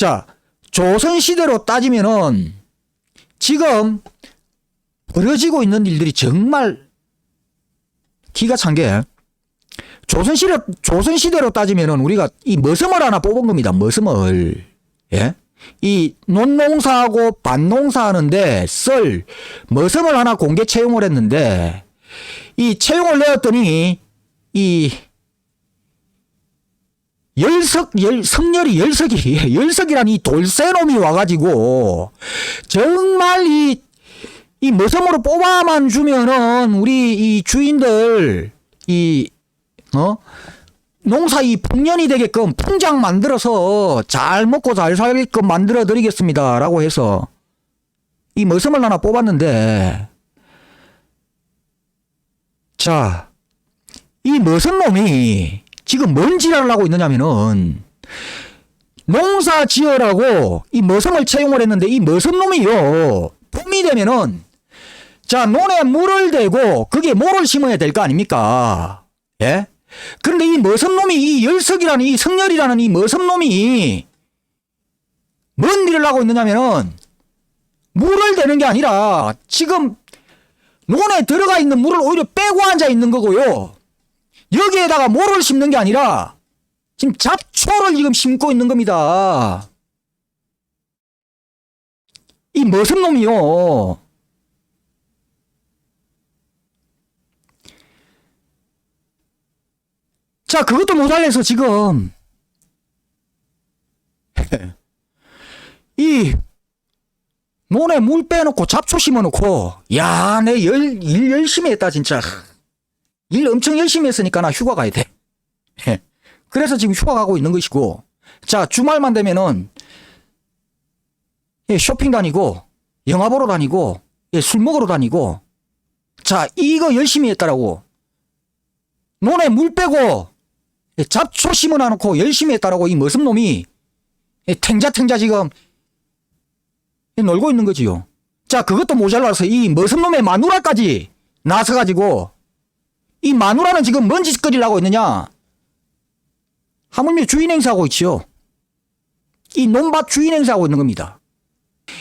자, 조선시대로 따지면은 지금 벌어지고 있는 일들이 정말 기가 찬 게 조선시대, 조선시대로 따지면은 우리가 이 머슴을 하나 뽑은 겁니다. 머슴을. 예? 이 논농사하고 반농사 하는데 썰, 머슴을 하나 공개 채용을 했는데 이 채용을 내었더니 이 열석, 열, 성렬이 열석이, 열석이란 이 돌쇠놈이 와가지고, 정말 이, 이 머슴으로 뽑아만 주면은, 우리 이 주인들, 이, 어? 농사 이 풍년이 되게끔 풍장 만들어서 잘 먹고 잘 살게끔 만들어 드리겠습니다. 라고 해서, 이 머슴을 하나 뽑았는데, 자, 이 머슴 놈이 지금 뭔 지랄을 하고 있느냐면은 농사 지어라고 이 머슴을 채용을 했는데 이 머슴놈이요. 봄이 되면은 자 논에 물을 대고 그게 뭐를 심어야 될 거 아닙니까? 예? 그런데 이 머슴놈이 이 열석이라는 이 성렬이라는 이 머슴놈이 뭔 일을 하고 있느냐면은 물을 대는 게 아니라 지금 논에 들어가 있는 물을 오히려 빼고 앉아 있는 거고요. 여기에다가 모를 심는 게 아니라 지금 잡초를 지금 심고 있는 겁니다. 이 머슴놈이요. 자, 그것도 모자라서 지금 이 논에 물 빼놓고 잡초 심어놓고 야, 내 열, 일 열심히 했다 진짜. 일 엄청 열심히 했으니까 나 휴가 가야 돼. 예. 그래서 지금 휴가 가고 있는 것이고, 자, 주말만 되면은, 예, 쇼핑 다니고, 영화 보러 다니고, 예, 술 먹으러 다니고, 자, 이거 열심히 했다라고. 논에 물 빼고, 예, 잡초 심어놔놓고 열심히 했다라고 이 머슴 놈이, 예, 탱자탱자 지금, 예, 놀고 있는 거지요. 자, 그것도 모자라서 이 머슴 놈의 마누라까지 나서가지고, 이 마누라는 지금 뭔 짓거리를 하고 있느냐? 하물며 주인 행사하고 있지요. 이 논밭 주인 행사하고 있는 겁니다.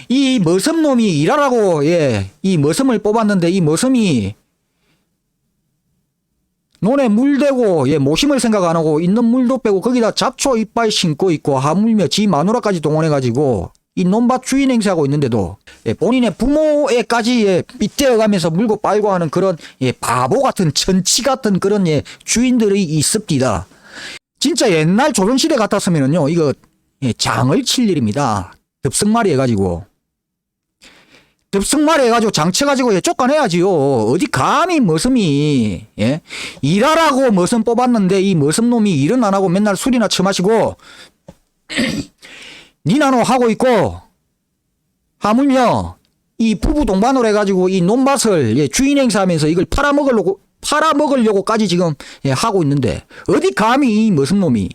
이 머슴놈이 일하라고, 예, 이 머슴을 뽑았는데 이 머슴이 논에 물 대고, 예, 모심을 생각 안 하고 있는 물도 빼고 거기다 잡초 이빨 신고 있고 하물며 지 마누라까지 동원해가지고 이 논밭 주인 행세하고 있는데도 예, 본인의 부모에까지 예, 빗대어가면서 물고 빨고 하는 그런 예, 바보 같은 천치 같은 그런 예, 주인들이 있습니다. 진짜 옛날 조선시대 같았으면은요 이거 예, 장을 칠 일입니다. 덥석말이 해가지고 덥석말이 해가지고 장쳐가지고 예, 쫓아내야지요. 어디 감히 머슴이 예? 일하라고 머슴 뽑았는데 이 머슴 놈이 일은 안 하고 맨날 술이나 처마시고 니나노 하고 있고 하물며 이 부부 동반을 해가지고 이 논밭을 예, 주인 행사하면서 이걸 팔아먹으려고 팔아먹으려고까지 지금 예, 하고 있는데 어디 감히 이 머슴놈이